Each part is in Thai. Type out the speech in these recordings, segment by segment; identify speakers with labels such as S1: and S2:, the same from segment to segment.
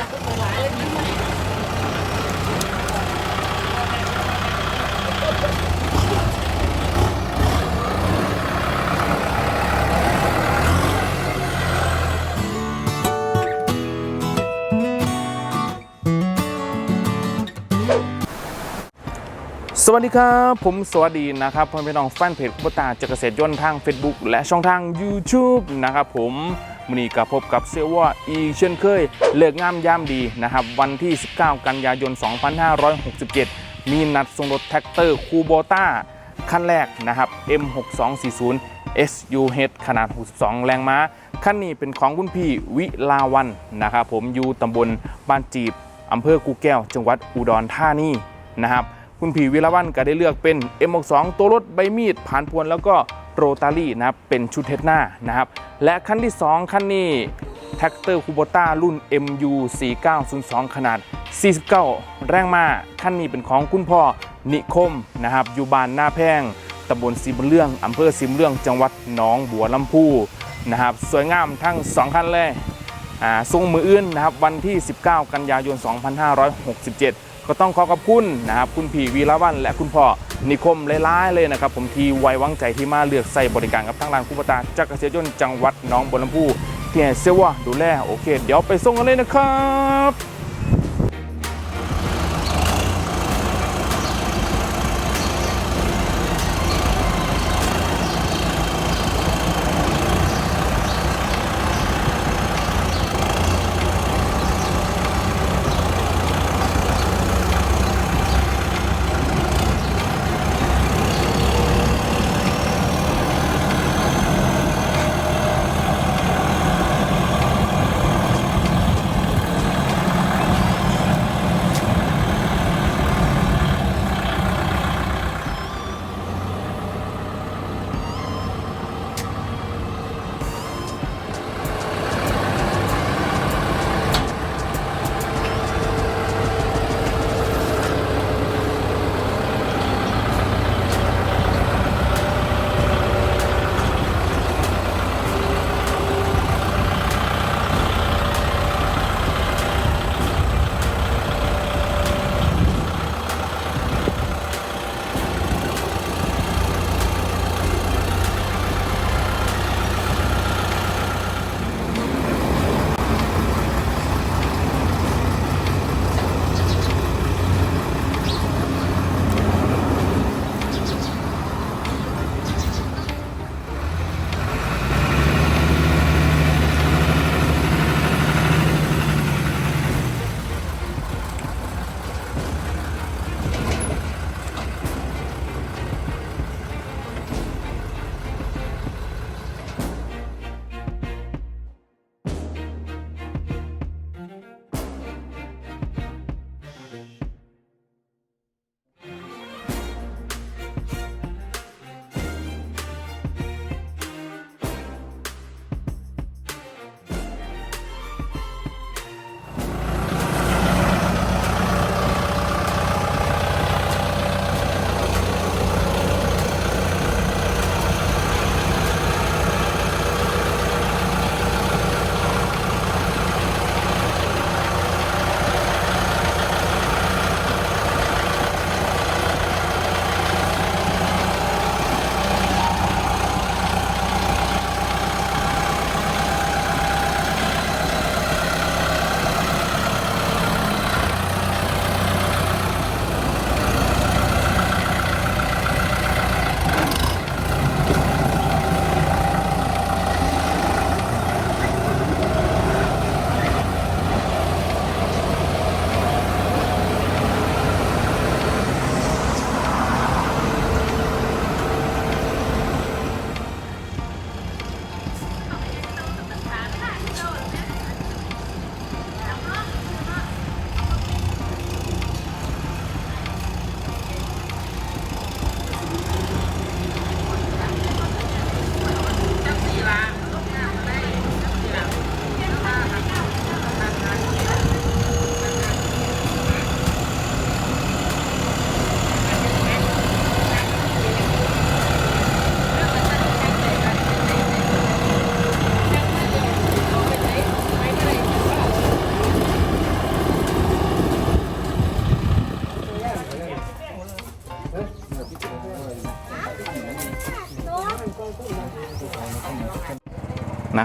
S1: สวัสดีครับ ผมสวัสดีนะครับพ่อแม่พี่น้องแฟนเพจคุปตาเกษตรยนต์ทาง Facebook และช่องทาง YouTube นะครับผม วันนี้ก็พบกับเซลว่าอีเช่นเคยเลิกงามยามดีนะครับ วันที่ 19 กันยายน 2567 มีนัดส่งรถแท็กเตอร์คูโบต้าคันแรกนะครับ M6240 SUH ขนาด 62 แรงม้าคันนี้เป็นของคุณพี่วิลาวันนะครับผมอยู่ตำบลบ้านจีบอำเภอกูแก้ว จังหวัดอุดรธานีนะครับคุณผีวิรวันก็ได้เลือกเป็น M62 ตัวรถใบมีดผ่านพวนแล้วก็ โรตารี่นะครับเป็นชุดเทสหน้านะครับ และคันที่ 2 คันนี้แท็กเตอร์คูโบต้ารุ่น MU 4902 ขนาด 49 แรงม้าคันนี้เป็นของคุณพ่อนิคมนะครับ อยู่บ้านหน้าแพงตำบลสีบุญเรื่องอำเภอสีบุญเรื่องจังหวัดหนองบัวลำพูนะครับ สวยงามทั้ง 2 คันเลยอ่าทรงมืออื่นนะครับ วันที่ 19 กันยายน 2567 ก็ต้องขอขอบคุณนะครับคุณพี่วีระวันและคุณพ่อนิคมหลายๆเลยนะครับผมที่ไว้วางใจที่มาเลือกใส่บริการกับทางร้านคุปตาจักรเกษตรยนต์จังหวัดน้องบัวลำพูที่เซว่าดูแลโอเค เดี๋ยวไปส่งกันเลยนะครับ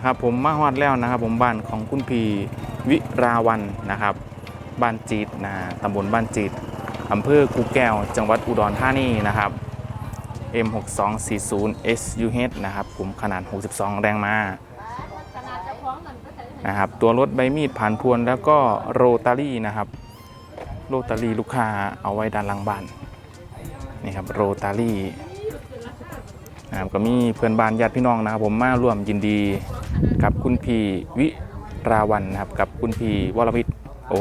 S1: นะครับผมมาฮอดแล้วนะครับ ผมบ้านของคุณพีวิราวันนะครับบ้านจีดนะตำบลบ้านจีดอำเภอกูแก้ว จังหวัดอุดรธานีนะครับ M6240 SUH นะครับผมขนาด 62 แรงม้านะครับตัวรถใบมีดผ่านพวนแล้วก็โรตารี่นะครับ โรตารี่ลูกค้าเอาไว้ด้านหลังบ้านนี่ครับโรตารี่นะครับก็มีเพื่อนบ้านญาติพี่น้องนะครับ ผมมาร่วมยินดี กับคุณพีวิราวันนะครับ กับคุณพีวรวิทย์โอ้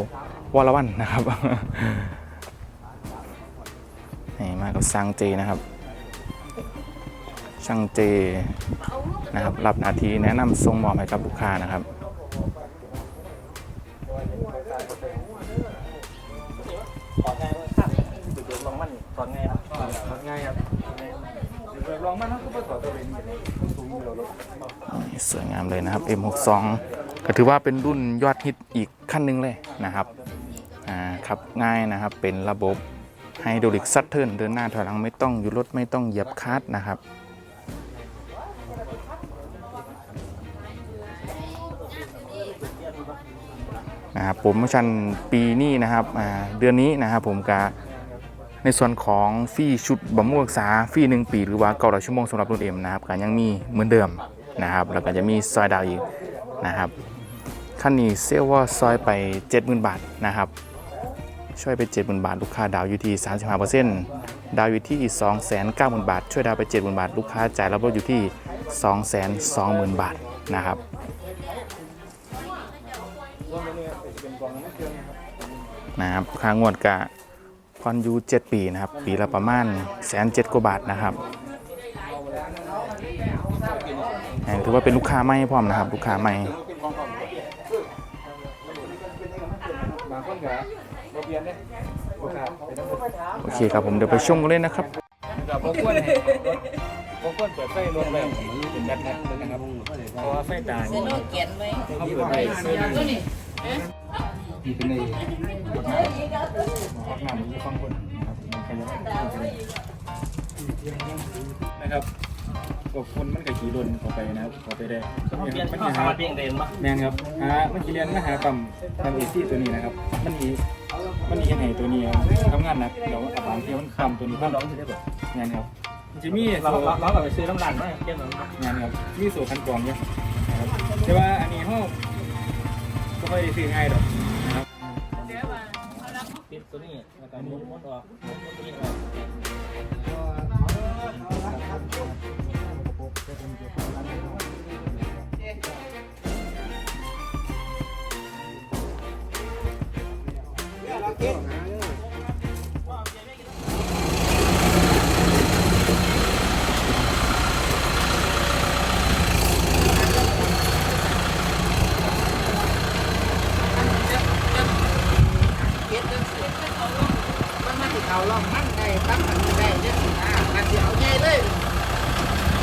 S1: วรวันนะครับนี่มากับซังเจนะครับช่างเจนะครับรับหน้าที่แนะนำทรงมอบให้กับลูกค้านะครับ
S2: ถอดง่ามากครับดูดลยนะ
S3: ครับลองมานะก็ถอดตัวเองสูงอยู่แล้
S1: วยงามเลยนะครับ M62 ก็ถือว่าเป็นรุ่นยอดฮิตอีกขั้นหนึ่งเลยนะครับอ่าขับง่ายนะครับเป็นระบบไฮดรอลิกซัตเทิร์นเดินหน้าถอยหลังไม่ต้องอยู่รถไม่ต้องเหยียบคลัดนะครับนะครับโปรโมชันปีนี้นะครับอ่าเดือนนี้นะครับผมกะในส่วนของฟรีชุดบำรุงรักษาฟรีหนึ่งปี หรือว่าเก้าร้อยชั่วโมงสำหรับรุ่นเอ็มนะครับก็ยังมีเหมือนเดิม นะครับแล้วก็จะมีซอยดาวอีกนะครับขั้นนี้เซลว่าซอยไป 70,000 บาทนะครับช่วยไป 70,000 บาท ลูกค้าดาวอยู่ที่ 35%ดาวอยู่ที่ 290,000 บาท ช่วยดาวไป 70,000 บาท ลูกค้าจ่ายรับรถอยู่ที่ 220,000 บาทนะครับนะครับค่างวดกะพรอยู7ปีนะครับ ปีละประมาณแสนเจ็ดกว่าบาทนะครับแห่ง ถือว่าเป็นลูกค้าใหม่พร้อมนะครับ ลูกค้าใหม่
S3: โอ
S1: เคครับผมเดี๋ยวไปชมกันเลยนะครับ
S3: กับบกวนบกวนเปิดไฟรวมแบบเป็นแบบนั้นนะครับเพราะว่าไฟตา
S4: เนี่ย
S3: เขาเปิดไฟมีเป็นในบักน้ำบักน้ำมีฟังคนนะครับนะครับ กบคนมันก็ขี่รนเข้าไปนะครับเข้าไปได้
S2: เขาเปลี่ยน
S3: มัน
S2: ข้าว
S3: จะ
S2: สา
S3: หา
S2: เพียงเด่นปะ
S3: แมนครับหามันกี่เรียนมาหาต่ำต่ำเอซี่ตัวนี้นะครับ มันมีมันมียังไงตัวนี้ครับทำงานนักเดี๋ยวอาบานเที่ยวมันคำตัวนี้มัน
S2: ลองสิได้ปะ
S3: แมนครับจะมี
S2: เรา
S3: โซ่
S2: เราเราแบบไปซื้อน้ำรันไหมเปลี่ยนหนึ่ง
S3: แมนครับมีโซ่คันกรองเนี่ยแต่ว่าอันนี้ห้องก็ค่อยซื้อง่ายดอกนะครับ
S2: ปิดตัวนี้แล้วก็มุนมุนออกมุนมุนตัวนี้ออก
S4: เขาล่องมันได้ตั้งหันได้จังสิอ่ามันเดี๋ยวใหญ่เลย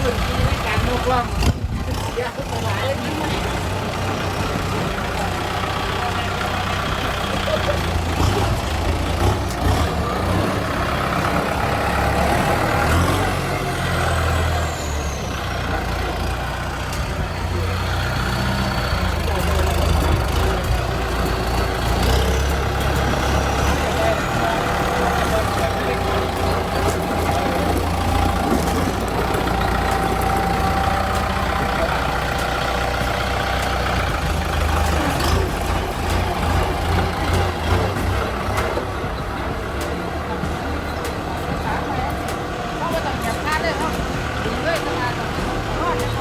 S4: พื้นที่ในการโมกล่องเดี๋ยทุกหลายเลย เขาก็ต้องจับค่าเลยเขาถึงเลยตลาดทอดจะไป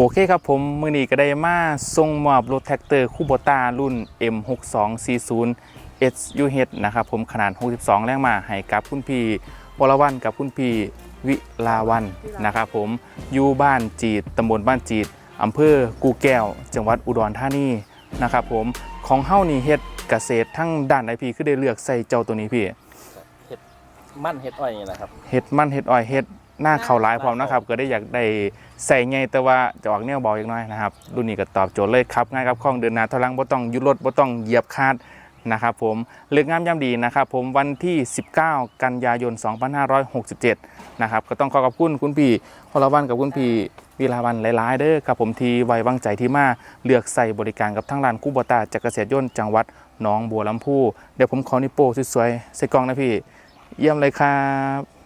S1: โอเคครับผมมือนี้ก็ได้มาส่งมอบรถแท็กเตอร์คูโบตารุ่น M6240 SUH นะครับผมขนาด 62 แรงมาให้กับคุณพี่วรวันกับคุณพี่วิลาวันนะครับผมอยู่บ้านจีดตำบลบ้านจีดอำเภอกูแก้ว จังหวัดอุดรธานีนะครับผมของเฮ้านี่เฮ็ดเกษตรทั้งด้านใดพี่คือได้เลือกใส่เจ้าตัวนี้พี่
S2: เห็ดมั่นเห็ดอ้อยนี่แหละครับ
S1: เฮ็ดมันเฮ็ดอ้อยเฮ็ด หน้าเขาหลายพร้อมนะครับ ก็ได้อยากได้ใส่ไงแต่ว่าจะออกแนวเบาอีกหน้อยนะครับรุ่นนี้ก็ตอบโจทย์เลยครับง่ายครับคล่องเดินหน้าถอยหลังบ่ต้องยุดรถบ่ต้องเหยียบคาดนะครับผมเลือกงามย่ำดีนะครับผมวันที่ 19 กันยายน 2567 นะครับก็ต้องขอขอบคุณคุณพี่พลวันกับคุณพี่วีลาวันหลายๆเด้อครับผมทีไว้วางใจที่มาเลือกใส่บริการกับทั้งร้านคู่บตาจากเกษตรยนต์จังหวัดหนองบัวลำพูเดี๋ยวผมขอนิโป้สวยๆใส่กล่องนะพี่ เยี่ยมเลยครับ